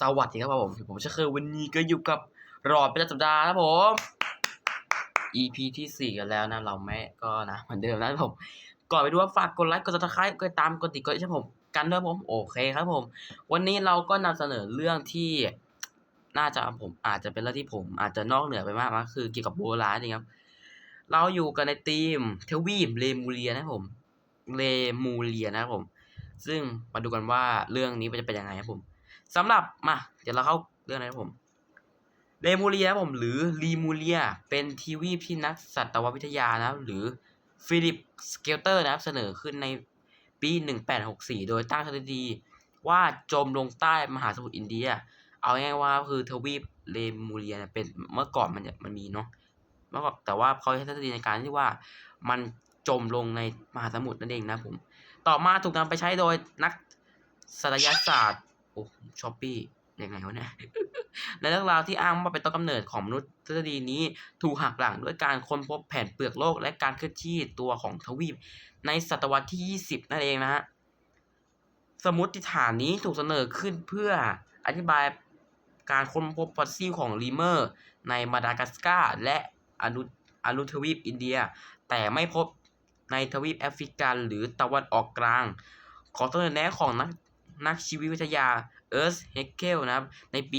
สวัสดีครับผมผมเชคเคอวันนี้ก็อยู่กับรอดประจำสัปดาห์นะครับผม EP ที่สี่กันแล้วนะเราไม่ก็นะเหมือนเดิมนะผม ก่อนไปดูว่าฝากกดไลค์กดซับสไครต์กดติดตามกดติดกดใช่ผมกันด้วยผมโอเคครับผม วันนี้เราก็นำเสนอเรื่องที่น่าจะผมอาจจะเป็นเรื่องที่ผม อาจจะนอกเหนือไปมากมากคือเกี่ยวกับโบราณนี่ครับ เราอยู่กันในทีมเทวีปเลมูเรียนะผมเลมูเรียนะครับผม ซึ่งมาดูกันว่าเรื่องนี้มันจะเป็นยังไงครับผม สำหรับมาเดี๋ยวเราเข้าเรื่องนะครับผมเลมูเรียผมหรือลีมูเรียเป็นทีวีที่นักสัตววิทยานะหรือฟิลิปสเกลเตอร์นะครับเสนอขึ้นในปี 1864 โดยตั้งทฤษฎีว่าจมลงใต้มหาสมุทรอินเดีย เอาง่ายๆว่าคือทวีปเลมูเรียเนี่ยเป็นเมื่อก่อนมันมันมีเนาะเมื่อก่อนแต่ว่าเขาใช้ทฤษฎีในการที่ว่ามันจมลงในมหาสมุทรนั่นเองนะผม ต่อมาถูกนำไปใช้โดยนักสัตยศาสตร์ โอ้ช้อปปี้ยังไงวะเนี่ยและเรื่องราวที่อ้างว่าเป็นต้นกำเนิดของมนุษย์ทฤษฎีนี้ถูกหักหลังด้วยการค้นพบแผ่นเปลือกโลกและการเคลื่อนที่ตัวของทวีป ในศตวรรษที่ 20 นั่นเองนะฮะสมมติฐานนี้ถูกเสนอขึ้นเพื่ออธิบายการค้นพบฟอสซิลของลีเมอร์ ในมาดากัสการ์และอนุอนุทวีปอินเดีย แต่ไม่พบในทวีปแอฟริกันหรือตะวันออกกลาง ขอเสนอแนะของนัก นักชีววิทยาเอิร์ธเฮกเกลนะครับ ในปี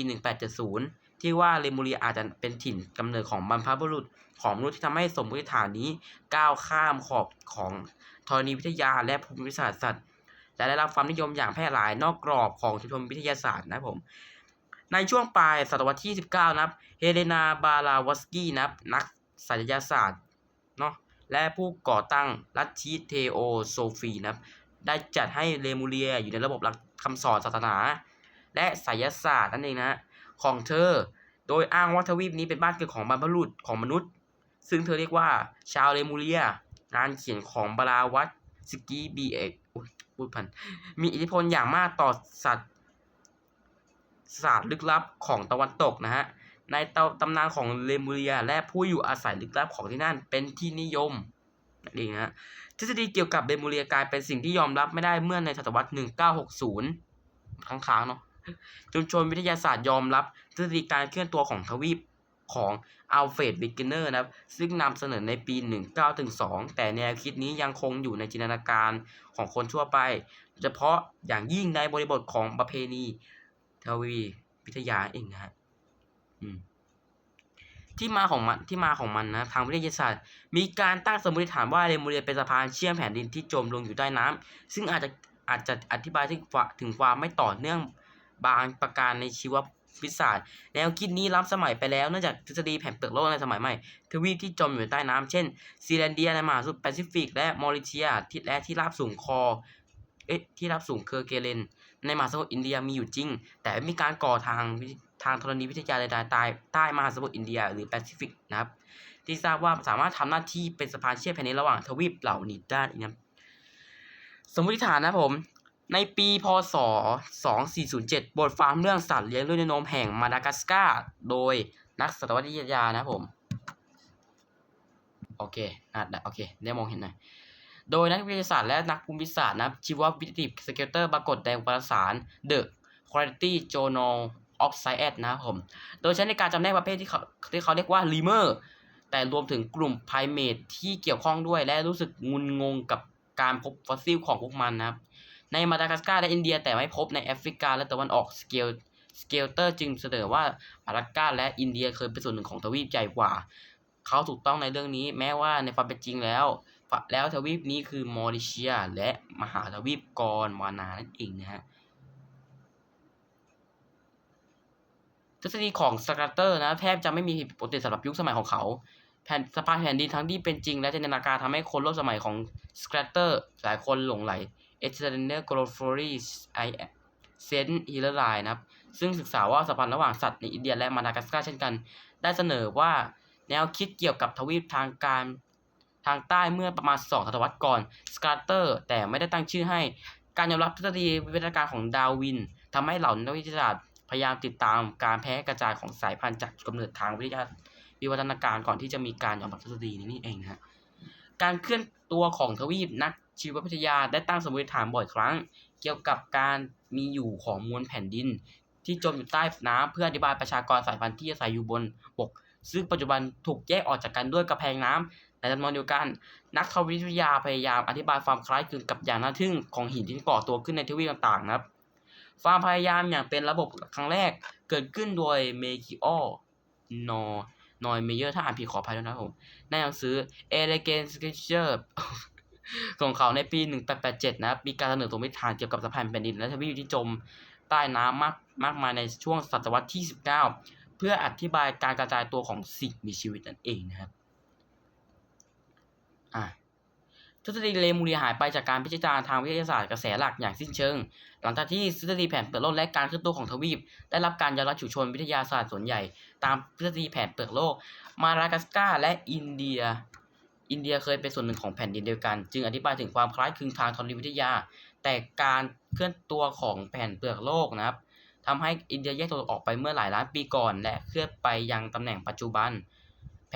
1870 ที่ว่าเลมูเรียอาจจะเป็นถิ่นกำเนิดของบรรพบุรุษของมนุษย์ที่ทำให้สมมติฐานนี้ก้าวข้ามขอบของธรณีวิทยาและภูมิศาสตร์สัตว์และได้รับความนิยมอย่างแพร่หลายนอกกรอบของชุมชนวิทยาศาสตร์นะผมในช่วงปลายศตวรรษที่ 19 นะครับ เฮเลนา บาลาวสกี้นะครับ นักสัญญาศาสตร์เนาะ และผู้ก่อตั้งลัทธิเทโอโซฟีนะครับ ได้จัดให้เลมูเรียอยู่ในระบบหลัก คำสอนศาสนา และไสยศาสตร์นั่นเองนะของเธอ โดยอ้างว่าทวีปนี้เป็นบ้านเกิดของบรรพบุรุษของมนุษย์ ซึ่งเธอเรียกว่าชาวเลมูเรีย งานเขียนของบราวัตสกีบีเอกพูดพันมีอิทธิพลอย่างมากต่อสัตว์ศาสตร์ลึกลับของตะวันตกนะฮะ ในตำตำนานของเลมูเรีย และผู้อยู่อาศัยลึกลับของที่นั่นเป็นที่นิยม นั่นเองนะทฤษฎีเกี่ยวกับเลมูเรียกลายเป็นสิ่งที่ยอมรับไม่ได้เมื่อในศตวรรษ 1960 ค้างๆเนาะชุมชนวิทยาศาสตร์ยอมรับทฤษฎีการเคลื่อนตัวของทวีปของอัลเฟรดบิกเกเนอร์นะครับซึ่งนำเสนอในปี 1912 แต่แนวคิดนี้ยังคงอยู่ในจินตนาการของคนทั่วไปโดยเฉพาะอย่างยิ่งในบริบทของประเพณีทวีวิทยาเองนะฮะอืม ที่มาของมันที่มาของมันนะทางวิทยาศาสตร์ มีการตั้งสมมติฐานว่าเลมูเรียเป็นสะพานเชื่อมแผ่นดินที่จมลงอยู่ใต้น้ำซึ่งอาจจะอาจจะอธิบายถึงความถึงความไม่ต่อเนื่องบางประการในชีววิทยาศาสตร์ แนวคิดนี้ล้ำสมัยไปแล้วเนื่องจากทฤษฎีแผ่นเปลือกโลกในสมัยใหม่ ทวีปที่จมอยู่ใต้น้ำเช่นซีแลนเดียในมหาสมุทรแปซิฟิก และมอริเทียที่และที่ราบสูงคอเอ๊ะที่ราบสูงเคอร์เกเลนในมหาสมุทรอินเดียมีอยู่จริง แต่ไม่มีการก่อทาง ทางธรณีวิทยาใดๆใต้ใต้มหาสมุทรอินเดีย หรือแปซิฟิกนะครับ ที่ทราบว่าสามารถทำหน้าที่เป็นสะพานเชื่อมแผ่นดินระหว่างทวีปเหล่านี้ได้นะสมมติฐานนะผม ในปีพศ 2407 บทความเรื่องสัตว์เลี้ยงด้วยนนมแห่งมาดากัสการ์โดยนักสัตววิทยานะผม โอเคอะโอเค ได้มองเห็นหน่อยโดยนักวิทยาศาสตร์และนักภูมิศาสตร์นับชีววิทยาสเกลเตอร์ปรากฏในวารสาร The Quality Journal of Science นะครับผม โดยใช้ในการจำแนกประเภทที่เขาที่เขาเรียกว่า lemur แต่รวมถึงกลุ่มไพรเมทที่เกี่ยวข้องด้วย และรู้สึกงุนงงกับการพบฟอสซิลของพวกมันนะครับ ในมาดากัสการ์และอินเดีย แต่ไม่พบในแอฟริกาและตะวันออกสเกลสเกลเตอร์จึงเสนอว่ามาดากัสการ์และอินเดียเคยเป็นส่วนหนึ่งของทวีปใหญ่กว่า เขาถูกต้องในเรื่องนี้แม้ว่าในความเป็นจริงแล้ว แล้วทวีปนี้คือมอริเชีย และมหาทวีปกรวานานั่นเองนะฮะ ฤษฎีของสกัตเตอร์นะแทบจะไม่มีปกติสำหรับยุคสมัยของเขาแผ่นสะพานแผ่นดินทั้งที่เป็นจริงและจินตนาการทำให้คนร่วมสมัยของสกัตเตอร์หลายคนหลงไหลเอเจนเนอร์โกลฟอรีไอเซนฮิลลอร์ไลนะครับ ซึ่งศึกษาว่าสัมพันธ์ระหว่างสัตว์ในอินเดียและมาดากัสการ์เช่นกัน ได้เสนอว่าแนวคิดเกี่ยวกับทวีปทางการทางใต้เมื่อประมาณสองศตวรรษก่อนสกัตเตอร์แต่ไม่ได้ตั้งชื่อให้การยอมรับทฤษฎีวิวัฒนาการของดาวินทำให้เหล่านักวิทยาศาสตร์ พยายามติดตามการแพร่กระจายของสายพันธุ์จากกำเนิดทางวิทยาวิวัฒนาการก่อนที่จะมีการยอมรับทฤษฎีนี้นี่เองนะฮะการเคลื่อนตัวของทวีปนักชีววิทยาได้ตั้งสมมติฐานบ่อยครั้ง เกี่ยวกับการมีอยู่ของมวลแผ่นดิน ที่จมอยู่ใต้น้ำเพื่ออธิบายประชากรสายพันธุ์ที่อาศัยอยู่บนบก ซึ่งปัจจุบันถูกแยกออกจากกันด้วยกระแพงน้ำในจำนวนเดียวกัน นักธรณีวิทยาพยายามอธิบายความคล้ายคลึงกับอย่างน่าทึ่งของหินที่ก่อตัวขึ้นในทวีปต่างๆนะครับ ความพยายามอย่างเป็นระบบครั้งแรกเกิดขึ้นโดยเมคิโอนอนอยเมเยอร์ถ้าอ่านผิดขออภัยด้วยนะครับผม ในหนังสือ Elegant Scripture ของเขาในปี 1887 นะครับมีการเสนอสมมติฐานเกี่ยวกับสะพานแผ่นดิน และทวีปที่จมใต้น้ำมากมากมายในช่วงศตวรรษที่ 19 เพื่ออธิบายการกระจายตัวของสิ่งมีชีวิตนั่นเองนะครับ อะ ทฤษฎีเลมูเรียหายไปจากการพิจารณาทางวิทยาศาสตร์กระแสหลักอย่างสิ้นเชิง หลังจากที่ทฤษฎีแผ่นเปลือกโลกและการเคลื่อนตัวของทวีป ได้รับการยอมรับฉุชนวิทยาศาสตร์ส่วนใหญ่ ตามทฤษฎีแผ่นเปลือกโลก มาดากัสกาและอินเดีย อินเดียเคยเป็นส่วนหนึ่งของแผ่นดินเดียวกัน จึงอธิบายถึงความคล้ายคลึงทางธรณีวิทยา แต่การเคลื่อนตัวของแผ่นเปลือกโลกนะครับทำให้อินเดียแยกตัวออกไปเมื่อหลายล้านปีก่อน และเคลื่อนไปยังตำแหน่งปัจจุบัน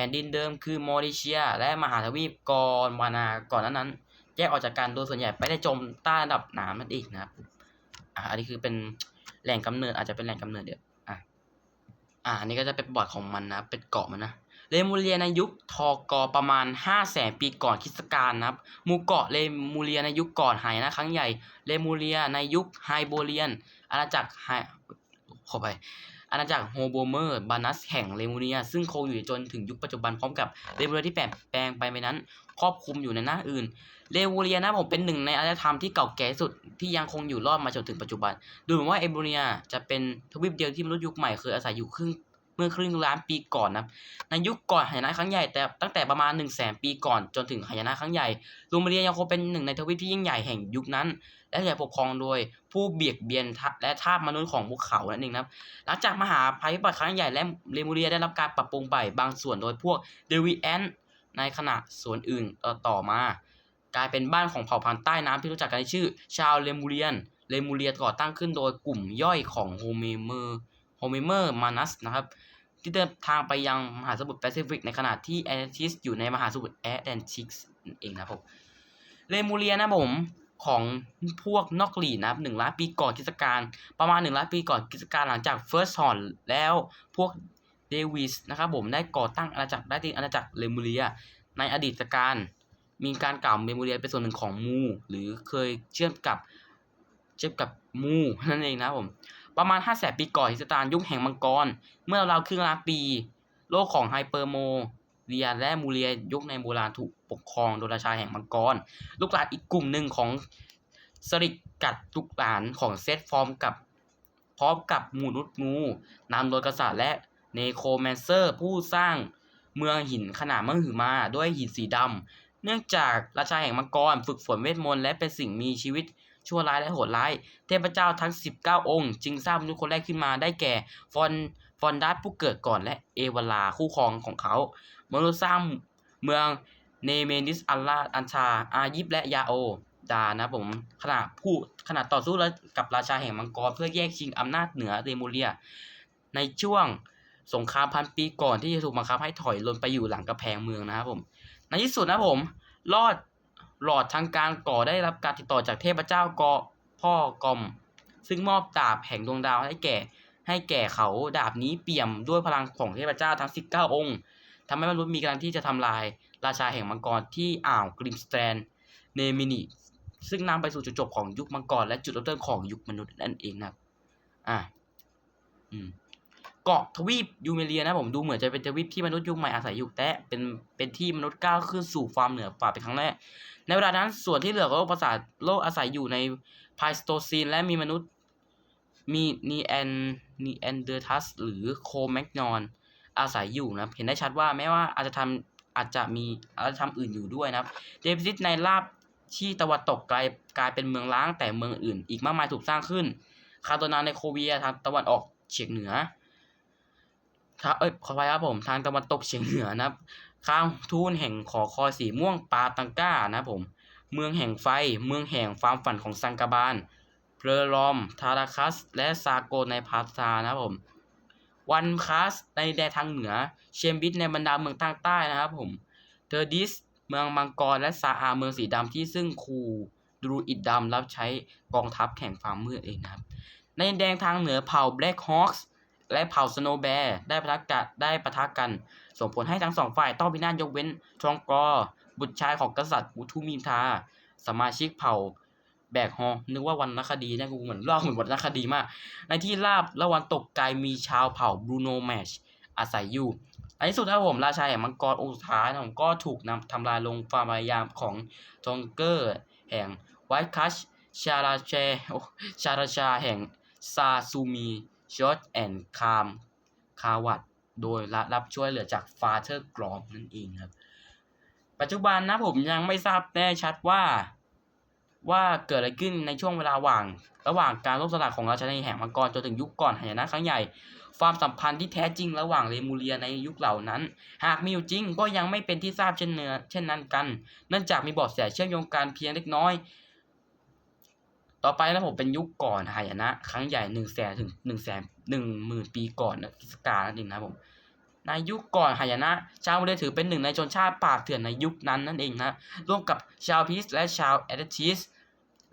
ผ่นดินเดิมคือมอริเชีย และมหาทวีปกอนวานาก่อนนั้นนั้นแยกออกจากกันโดยส่วนใหญ่ไปได้จมใต้ระดับน้ำนั่นเองนะครับอะอันนี้คือเป็นแหล่งกำเนิดอาจจะเป็นแหล่งกำเนิดเดียวอะอะอันนี้ก็จะเป็นบอร์ดของมันนะเป็นเกาะมันนะเลมูเรียในยุคทอกอประมาณ5 0 0แสนปีก่อนคริสตกาลนะครับหมู่เกาะเลมูเรียในยุคก่อนหายนะครั้งใหญ่เลมูเรียในยุคไฮโบเรียนอาณาจักรไฮขอไป อาณาจักรโฮโบเมอร์บานัสแห่งเลมูเรีย ซึ่งคงอยู่จนถึงยุคปัจจุบันพร้อมกับเลมูเรียที่แปลแปลงไปไปนั้น ครอบคลุมอยู่ในหน้าอื่นเลมูเรียนะผมเป็นหนึ่งในอารยธรรมที่เก่าแก่สุดที่ยังคงอยู่รอดมาจนถึงปัจจุบัน ดูเหมือนว่าเอเบเรียจะเป็นทวีปเดียวที่มนุษย์ยุคใหม่เคยอาศัยอยู่ครึ่งเมื่อครึ่งล้านปีก่อนนะในยุคก่อนหายนะครั้งใหญ่แต่ตั้งแต่ประมาณ1นึ่งแสนปีก่อนจนถึงหายนะครั้งใหญ่ลูมาเรียยังคงเป็นหนึ่งในทวีปที่ยิ่งใหญ่แห่งยุคนั้น และถูกปกครองโดยผู้เบียดเบียนและทาสมนุษย์ของภูเขานั่นเองนะครับ หลังจากมหาภัยพิบัติครั้งใหญ่และเลมูเรียได้รับการปรับปรุงใหม่บางส่วนโดยพวกเดวิแอนในขณะส่วนอื่นต่อตอมา กลายเป็นบ้านของเผ่าพันธุ์ใต้น้ำที่รู้จักกันในชื่อ ชาวเลมูเรียน เลมูเรียก่อตั้งขึ้นโดยกลุ่มย่อยของโฮเมเมอร์โฮเมเมอร์มานัสนะครับที่เดินทางไปยังมหาสมุทรแปซิฟิกในขณะที่แอตแลนติสอยู่ในมหาสมุทรแอตแลนติกเองนะครับผมเลมูเรียนะผม ของพวกนอกหลีนะครับหนึ่งล้านปีก่อนคริสตกาลประมาณหนึ่งล้านปีก่อนคริสตกาลหลังจากเฟิร์สฮอนแล้วพวกเดวิสนะครับผมได้ก่อตั้งอาณาจักรได้ที่อาณาจักรเลมูเรีย ในอดีตการมีการกล่าวเลมูเรียเป็นส่วนหนึ่งของมู หรือเคยเชื่อมกับเชื่อมกับมูนั่นเองนะผมประมาณ 5 0 0แสนปีก่อนฮิสตานยุคแห่งมังกร เมื่อราวครึ่งล้านปี โลกของไฮเปอร์โม เรียและมูเรียยุคในโบราณถูกปกครองโดยราชาแห่งมังกร ลูกหลานอีกกลุ่มหนึ่งของสริกกัดลูกหลานของเซตฟอร์มกับพร้อมกับมูนุษย์งูนำโดยกษัตริย์และเนโครแมนเซอร์ผู้สร้างเมืองหินขนาดมหึมาด้วยหินสีดำ เนื่องจากราชาแห่งมังกรฝึกฝนเวทมนต์และเป็นสิ่งมีชีวิตชั่วร้ายและโหดร้าย เทพเจ้าทั้ง 19 องค์ จึงสร้างมนุษย์คนแรกขึ้นมาได้แก่ ฟอนฟอนดัสผู้เกิดก่อนและเอวลาคู่ครองของเขา มนุษย์สร้างเมืองเนเมนิสอัลลาอันชา อายิปและยาโอดานะผมขณะผู้ขณะต่อสู้กับราชาแห่งมังกรเพื่อแย่งชิงอำนาจเหนือเรมูเรีย ในช่วงสงครามพันปีก่อนที่จะถูกบังคับให้ถอยลนไปอยู่หลังกระแพงเมืองนะครับผม ในที่สุดนะผมรอดหลอดทางการก่อได้รับการติดต่อจากเทพเจ้ากอพ่อกอม ซึ่งมอบดาบแห่งดวงดาวให้แก่ ให้แก่เขาดาบนี้เปี่ยมด้วยพลังของเทพเจ้าทั้ง 19 องค์ ทำให้มนุษย์มีกำลังที่จะทำลายราชาแห่งมังกรที่อ่าวกริมสแตนเนมินีซึ่งนำไปสู่จุดจบของยุคมังกรและจุดเริ่มต้นของยุคมนุษย์นั่นเองนะครับอ่าอืมเกาะทวีปยูเมเรียนะผมดูเหมือนจะเป็นทวีปที่มนุษย์ยุคใหม่อาศัยอยู่แต่เป็นเป็นที่มนุษย์ก้าวขึ้นสู่ความเหนือฝ่าเป็นครั้งแรก ในเวลานั้นส่วนที่เหลือของโลกประสาทโลกอาศัยอยู่ในไพสโตซีนและมีมนุษย์มีนีแอนนีแอนเดอร์ทัสหรือโคแมกนอน อาศัยอยู่นะเห็นได้ชัดว่าแม้ว่าอาจจะทำอาจจะมีอาจจะทำอื่นอยู่ด้วยนะครับเดฟิซิตในลาบที่ตะวันตกกลายกลายเป็นเมืองล้างแต่เมืองอื่น อีกมากมายถูกสร้างขึ้น คาโดนาในโคเวียทางตะวันออกเฉียงเหนือครับเอ้ยขอไปครับผมทางตะวันตกเฉียงเหนือนะครับข้างทูนแห่งขอคอยสีม่วงปาตังก้านะผม เมืองแห่งไฟ เมืองแห่งความฝันของซังกาบานเพลรอม ทาราคัส และซาโกในพาซานะผม วันคัสในแดนทางเหนือ เชมบิสในบรรดาเมืองทางใต้นะครับผม เทอร์ดิสเมืองมังกรและซาอาเมืองสีดำที่ซึ่งครูดรูอิดดำรับใช้กองทัพแข่งความมืดเองนะครับ ในแดงทางเหนือเผ่า Black Hawks และเผ่า Snow Bear ได้ปะทะกันได้ปะทะกัน ส่งผลให้ทั้งสองฝ่ายต้องพินาศยกเว้นทรองกอร์บุตรชายของกษัตริย์อุทุมินทา สมาชิกเผ่า แบกฮอ นึกว่าวันนักคดีนะกูเหมือนเล่าเหมือนวันนักคดีมาก ในที่ราบละวันตกกายมีชาวเผ่าบรูโนแมชอาศัยอยู่ในที่สุดถ้าผมราชาแห่งมังกรองค์สุดท้ายนะผมก็ถูกนำทำลายลงความพยายามของจองเกอร์ แห่งไวท์คัชชาราเชโอชาราชาแห่งซาซูมีชอตแอนด์คามคาวัดโดยรับช่วยเหลือจากฟาเธอร์กรอมนั่นเองครับ ปัจจุบันนะผมยังไม่ทราบแน่ชัดว่า ว่าเกิดอะไรขึ้นในช่วงเวลาว่าง ระหว่างการล่มสลายของราชานีแห่งมังกรจนถึงยุคก่อนหายนะครั้งใหญ่ ความสัมพันธ์ที่แท้จริงระหว่างเลมูเรียในยุคเหล่านั้น หากมีอยู่จริงก็ยังไม่เป็นที่ทราบเช่นเนื้อเช่นนั้นกัน เนื่องจากมีเบาะแสเชื่อมโยงกันเพียงเล็กน้อย ต่อไปนะผมเป็นยุคก่อนหายนะ ครั้งใหญ่หนึ่งแสนถึงหนึ่งแสนหนึ่งหมื่นปีก่อนนะกิสกานั่นเองนะผม ในยุคก่อนหายนะ ชาวมูเรียถือเป็นหนึ่งในชนชาติป่าเถื่อนในยุคนั้นนั่นเองนะร่วมกับชาวพีสและชาวแอดติส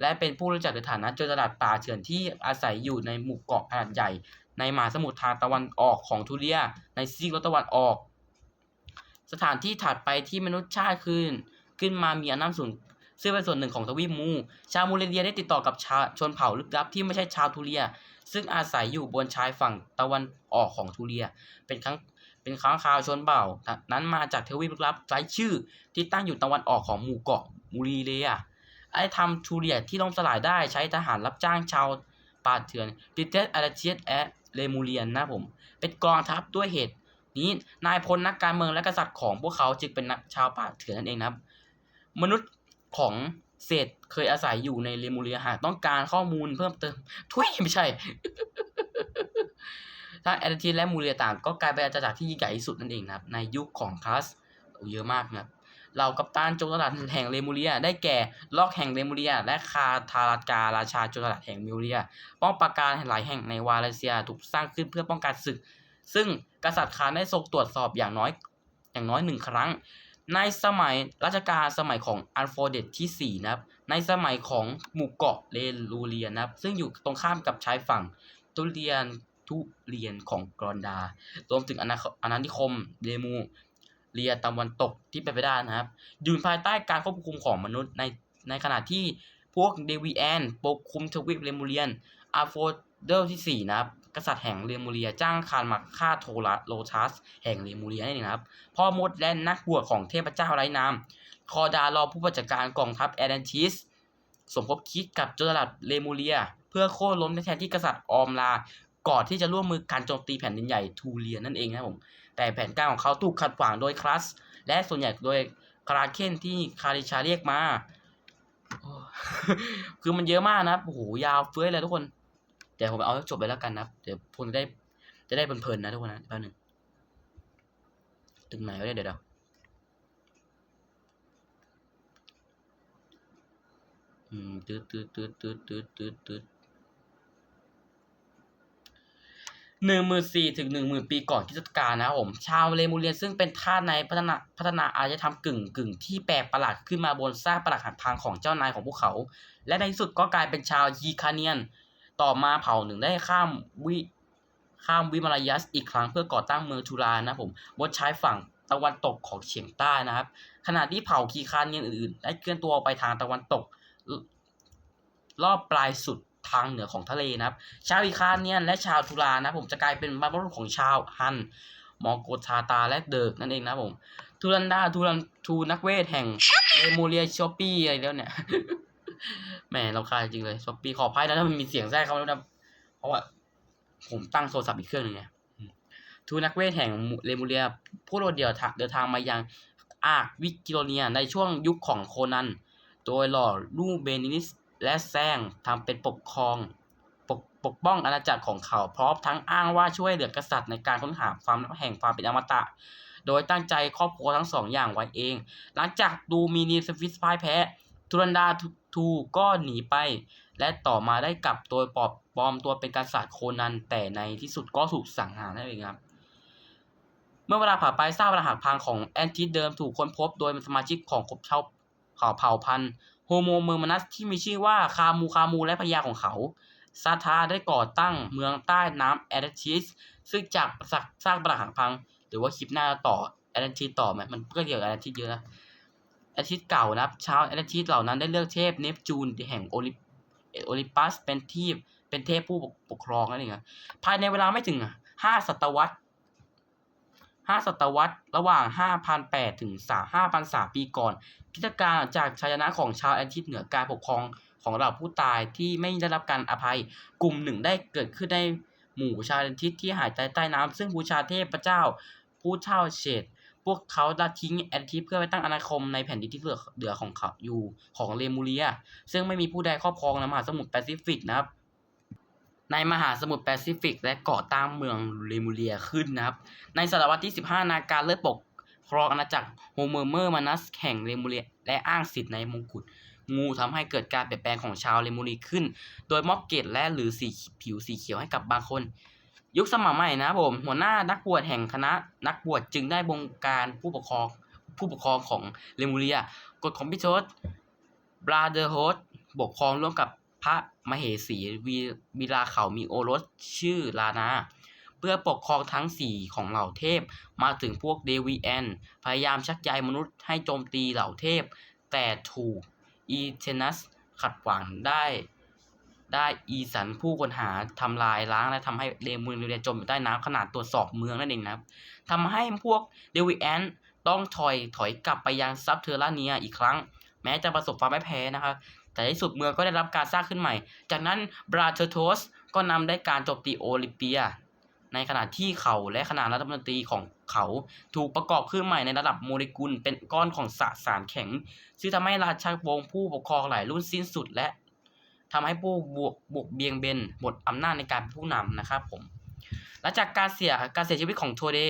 และเป็นผู้รู้จักในฐานะโจรสลัดป่าเถื่อนที่อาศัยอยู่ในหมู่เกาะขนาดใหญ่ ในมหาสมุทรทางตะวันออกของทูเรีย ในซีกโลกตะวันออก สถานที่ถัดไปที่มนุษย์ชาติขึ้น ขึ้นมามีอำนาจสูงซึ่งเป็นส่วนหนึ่งของทวีปมู ชาวมูเรเดียได้ติดต่อกับชาชนเผ่าลึกลับที่ไม่ใช่ชาวทูเรีย ซึ่งอาศัยอยู่บนชายฝั่งตะวันออกของทูเรีย เป็นครั้ง เป็นค้างคาวชนเผ่านั้นมาจากเทวีปลับไร้ชื่อที่ตั้งอยู่ตะวันออกของหมู่เกาะมูรีเรียไอ้ทำทูเรียที่ล่มสลายได้ใช้ทหารรับจ้างชาวป่าเถื่อนดิเตสอาราเชียสแอเลมูเรียนนะผม เป็นกองทัพด้วยเหตุ นี้นายพลนักการเมืองและกษัตริย์ของพวกเขาจึงเป็นนักชาวป่าเถื่อนนั่นเองนะครับ มนุษย์ของเศษเคยอาศัยอยู่ในเลมูเรียหากต้องการข้อมูลเพิ่มเติม ทุยไม่ใช่ ถ้าแอตติและมูเรียต่างก็กลายเป็นอาณาจักรที่ยิ่งใหญ่ที่สุดนั่นเองนะครับ ในยุคของคลาสเยอะมากนะครับเหล่ากัปตันโจรสลัดแห่งเลมูเรีย ได้แก่ล็อกแห่งเลมูเรีย และคาทาราการาชาโจรสลัดแห่งมิวเรีย ป้องปราการหลายแห่งในวาเลเซียถูกสร้างขึ้นเพื่อป้องกันศึก ซึ่งกษัตริย์คานได้ทรงตรวจสอบอย่างน้อยอย่างน้อยหนึ่งครั้ง ในสมัยรัชกาลสมัยของอัลฟเดตที่4นะครับในสมัยของหมู่เกาะเลลูเรียนนะครับซึ่งอยู่ตรงข้ามกับชายฝั่งตุเรียน ทุเรียนของกรอนดา รวมถึงอาณาอาณานิคมเลมูเรียตะวันตกที่เป็นไปได้นะครับ อยู่ภายใต้การควบคุมของมนุษย์ในในขณะที่พวกเดวีแอนปกคุมทวีปเลมูเรียนอาโฟเดลที่4นะครับ กษัตริย์แห่งเลมูเรียจ้างคารมาฆ่าโทรัสโลทัส แห่งเลมูเรียนั่นเองนะครับ พ่อมดและนักบวชของเทพเจ้าไร้นามคอดารอผู้บัญชาการกองทัพแอดแลนติสสมคบคิดกับโจรสลัดเลมูเรีย เพื่อโค่นล้มแทนที่กษัตริย์ออมลา ก่อนที่จะร่วมมือการโจมตีแผ่นดินใหญ่ทูเรียนั่นเองนะครับผม แต่แผนการของเขาถูกขัดขวางโดยคลัส และส่วนใหญ่โดยคาราเคนที่คาริชาเรียกมา คือมันเยอะมากนะโอ้โหยาวเฟ้ยเลยทุกคนเดี๋ยวผมเอาจบไปแล้วกันนะเดี๋ยวพวกจะได้จะได้เพลินๆนะทุกคนนะแป๊บหนึงถึงไหนวะเนี่ยเดี๋ยวเดี๋ยวอืมตืดตืดตืดตืดตืดตืดตืด หนึ่งหมื่นสี่ถึงหนึ่งหมื่นปีก่อนคริสตกาลนะครับผม ชาวเลมูเรียนซึ่งเป็นทาสในพัฒนาพัฒนาอารยธรรมกึ่งกึ่งที่แปลกประหลาดขึ้นมาบนซากปรักหักพังของเจ้านายของพวกเขา และในที่สุดก็กลายเป็นชาวยีคาเนียน ต่อมาเผ่าหนึ่งได้ข้ามวิข้ามวิมาลายัสอีกครั้งเพื่อก่อตั้งเมืองทูรานะผมบนชายฝั่งตะวันตกของเฉียงใต้นะครับ ขณะที่เผ่าคีคานเนียนอื่นๆได้เคลื่อนตัวไปทางตะวันตก รอบปลายสุด ทางเหนือของทะเลนะครับ ชาวอีคานเนียนและชาวทุรานะผมจะกลายเป็นบรรพบุรุษของชาวฮันมอโกชาตาและเดิกนั่นเองนะผมทูรันดาทูรันทูนักเวทแห่งเอโมเรียชอปปี้อะไรแล้วเนี่ยแหมเราคายจริงเลยชอปปี้ขออภัยนะถ้ามันมีเสียงแทรกเข้ามาแล้วนะเพราะว่าผมตั้งโทรศัพท์อีกเครื่องหนึงไงอืมทูนักเวทแห่งเลมูเรียผู้โดดเดี่ยวเดินทางมายังอากวิกิโลเนียในช่วงยุคของโคนัน โดยหล่อลูเบนิส และแซงทำเป็นปกครองปกปกป้องอาณาจักรของเขาพร้อมทั้งอ้างว่าช่วยเหลือกษัตริย์ในการค้นหาความลับแห่งความเป็นอมตะ โดยตั้งใจครอบครัวทั้งสองอย่างไว้เอง หลังจากดูมีนีสฟิสพายแพ้ทุรันดาทูก็หนีไป และต่อมาได้กลับโดยปลอบปลอมตัวเป็นกษัตริย์โคนันแต่ในที่สุดก็ถูกสังหารนั่นเองครับเมื่อเวลาผ่านไปซากปรักหักพังของแอนติสเดิมถูกค้นพบโดยสมาชิกของกลุ่มชาวเผ่าเผ่าพันธุ์ โฮโมเมอร์มานัสที่มีชื่อว่าคามูคามูและภรรยาของเขาซาทาได้ก่อตั้งเมืองใต้น้ำแอตแลนติสซึ่งจากสักสร้างปรักหักพัง หรือว่าคลิปหน้าต่อแอตแลนติสต่อไหมมันก็เกี่ยวกับแอตแลนติสเยอะนะแอตแลนติสเก่านะชาวแอตแลนติสเหล่านั้นได้เลือกเทพเนปจูนแห่งโอลิโอลิปัสเป็นที่เป็นเทพผู้ปกครองนั่นเองภายในเวลาไม่ถึงห้าศตวรรษ ห้าศตวรรษ ระหว่างห้าพันแปดถึงสามห้าพันสามปีก่อน พิธีการจากชัยชนะของชาวแอนติสเหนือการปกครองของเหล่าผู้ตายที่ไม่ได้รับการอภัย กลุ่มหนึ่งได้เกิดขึ้นในหมู่ชาวแอนติสที่หายใจใต้น้ำซึ่งบูชาเทพเจ้าผู้เช่าเฉดพวกเขาได้ทิ้งแอนติสเพื่อไปตั้งอาณาคมในแผ่นดินที่เสือเหลือของเขาอยู่ของเลมูเรีย ซึ่งไม่มีผู้ใดครอบครองในมหาสมุทรแปซิฟิกนะครับ ในมหาสมุทรแปซิฟิก และเก่อตั้งเมืองเลมูเรียขึ้นนะครับ ในศตวรรษที่ 15 นาการเลิศปกครองอาณาจักรโฮเมอร์เมอร์มานัสแห่งเลมูเรียและอ้างสิทธิ์ในมงกุฎงูทำให้เกิดการเปลี่ยนแปลงของชาวเลมูรีขึ้น โดยมอบเกตและหรือสีผิวสีเขียวให้กับบางคน ยุคสมัยใหม่นะผมหัวหน้านักบวชแห่งคณะนักบวชจึงได้บงการผู้ปกครองผู้ปกครองของเลมูเรียกฎของพิโชตบราเดอร์โฮสปกครองร่วมกับ พระมเหสีวีวลาเขามีโอรสชื่อลานา เพื่อปกครองทั้งสี่ของเหล่าเทพ มาถึงพวกเดวีแอน พยายามชักใยมนุษย์ให้โจมตีเหล่าเทพ แต่ถูกอีเทนัสขัดขวางได้ได้อีสันผู้คนหาทำลายล้างและทำให้เลมูนเรียจมอยู่ใต้น้ำขนาดตรวจสอบเมืองนั่นเองนะครับทำให้พวกเดวิแอนต้องถอยถอยกลับไปยังซับเทอร์ราเนียอีกครั้ง แม้จะประสบความไม่แพ้นะครับ แต่ในที่สุดเมืองก็ได้รับการสร้างขึ้นใหม่ จากนั้นบราเทอร์โทสก็นำได้การโจมตีโอลิเปีย ในขณะที่เขาและคณะรัฐมนตรีของเขาถูกประกอบขึ้นใหม่ในระดับโมเลกุลเป็นก้อนของสสารแข็ง ซึ่งทำให้ราชวงศ์ผู้ปกครองหลายรุ่นสิ้นสุดและทำให้ผู้บวกบวกเบียงเบนหมดอำนาจในการเป็นผู้นำนะครับผมหลังจากการเสียการเสียชีวิตของโทเด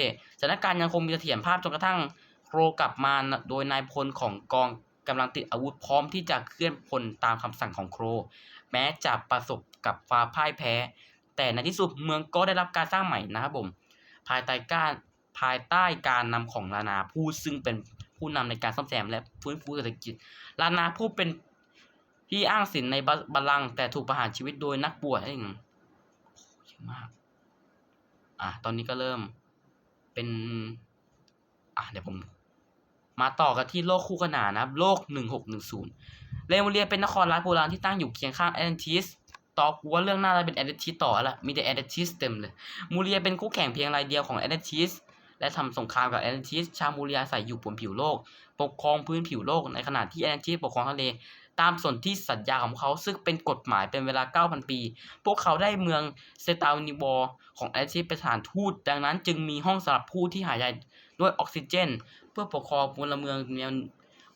สถานการณ์ยังคงมีเสถียรภาพจนกระทั่งโครกลับมาโดยนายพลของกอง กำลังติดอาวุธพร้อมที่จะเคลื่อนพลตามคำสั่งของโคร แม้จะประสบกับความพ่ายแพ้ แต่ในที่สุดเมืองก็ได้รับการสร้างใหม่นะครับผม ภายใต้การภายใต้การนำของลานาผู้ซึ่งเป็นผู้นำในการซ่อมแซมและฟื้นฟูเศรษฐกิจ ลานาผู้เป็นที่อ้างสินในบัลลังก์แต่ถูกประหารชีวิตโดยนักบวชนั่นเองเยอะมาก อะ ตอนนี้ก็เริ่มเป็น อะ เดี๋ยวผม มาต่อกันที่โลกคู่ขนานนะครับ โลกหนึ่งหกหนึ่งศูนย์เลมูเรียเป็นนครรัฐโบราณที่ตั้งอยู่เคียงข้างแอตแลนติสต่อกูว่าเรื่องหน้าจะเป็นแอตแลนติสต่อละมีแต่แอตแลนติสเต็มเลย มูเรียเป็นคู่แข่งเพียงรายเดียวของแอตแลนติสและทำสงครามกับแอตแลนติส ชาวมูเรียอาศัยอยู่บนผิวโลก ปกครองพื้นผิวโลกในขณะที่แอตแลนติสปกครองทะเล ตามส่วนที่สัญญาของเขาซึ่งเป็นกฎหมายเป็นเวลา 9,000 ปี พวกเขาได้เมืองเซตานิวอของแอตแลนติสเป็นสถานทูต ดังนั้นจึงมีห้องสำหรับผู้ที่หายใจด้วยออกซิเจน พื่อปกครองพลเมืองแนว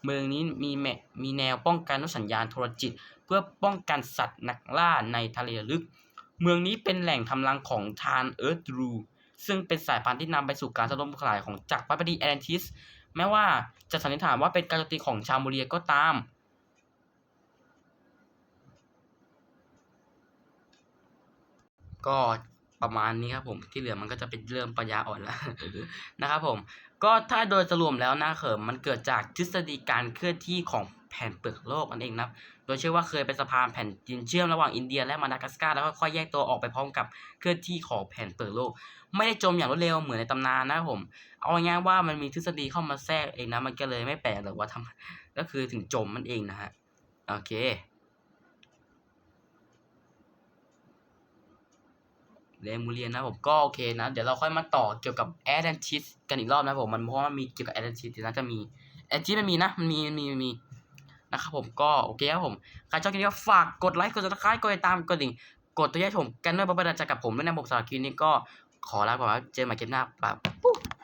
เมืองนี้มีแมมีแนวป้องกันด้วยสัญญาณโทรจิต เพื่อป้องกันสัตว์นักล่าในทะเลลึก เมืองนี้เป็นแหล่งทำรังของทานเอิร์ธรูซึ่งเป็นสายพันธุ์ที่นำไปสู่การสลบสลายของจักรพรรดิแอตแลนติส แม้ว่าจะสันนิษฐานว่าเป็นการโจมตีของชาวมูเรียก็ตามก็ประมาณนี้ครับผมที่เหลือมันก็จะเป็นเริ่มปัญญาอ่อนแล้วนะครับผม ก็ถ้าโดยสรุปแล้วนะเขิมมันเกิดจากทฤษฎีการเคลื่อนที่ของแผ่นเปลือกโลกนั่นเองนะโดยเชื่อว่าเคยเป็นสะพานแผ่นดินเชื่อมระหว่างอินเดียและมาดากัสการ์แล้วค่อยแยกตัวออกไปพร้อมกับเคลื่อนที่ของแผ่นเปลือกโลก ไม่ได้จมอย่างรวดเร็วเหมือนในตำนานนะผม เอาง่ายๆว่ามันมีทฤษฎีเข้ามาแทรกเองนะมันก็เลยไม่แปลกหรอกว่าทำก็คือถึงจมมันเองนะฮะโอเค เลมูเรียนนะผมก็โอเคนะ เดี๋ยวเราค่อยมาต่อเกี่ยวกับแอตแลนติสกันอีกรอบนะผมมันเพราะมันมีเกี่ยวกับแอตแลนติสนะจะมีแอตแลนติสมันมีนะมันมีมันมีมันมีนะครับผมก็โอเคครับผมใครชอบคลิปนี้ก็ฝากกดไลค์กดซับสไครต์กดติดตามกดดิ่งกดตัวแยกชมกันด้วยประประดาจากกับผมด้วยนะผมสำหรับคลิปนี้ก็ขอลาไปแล้วเจอกันใหม่คลิปหน้าบ๊ายบาย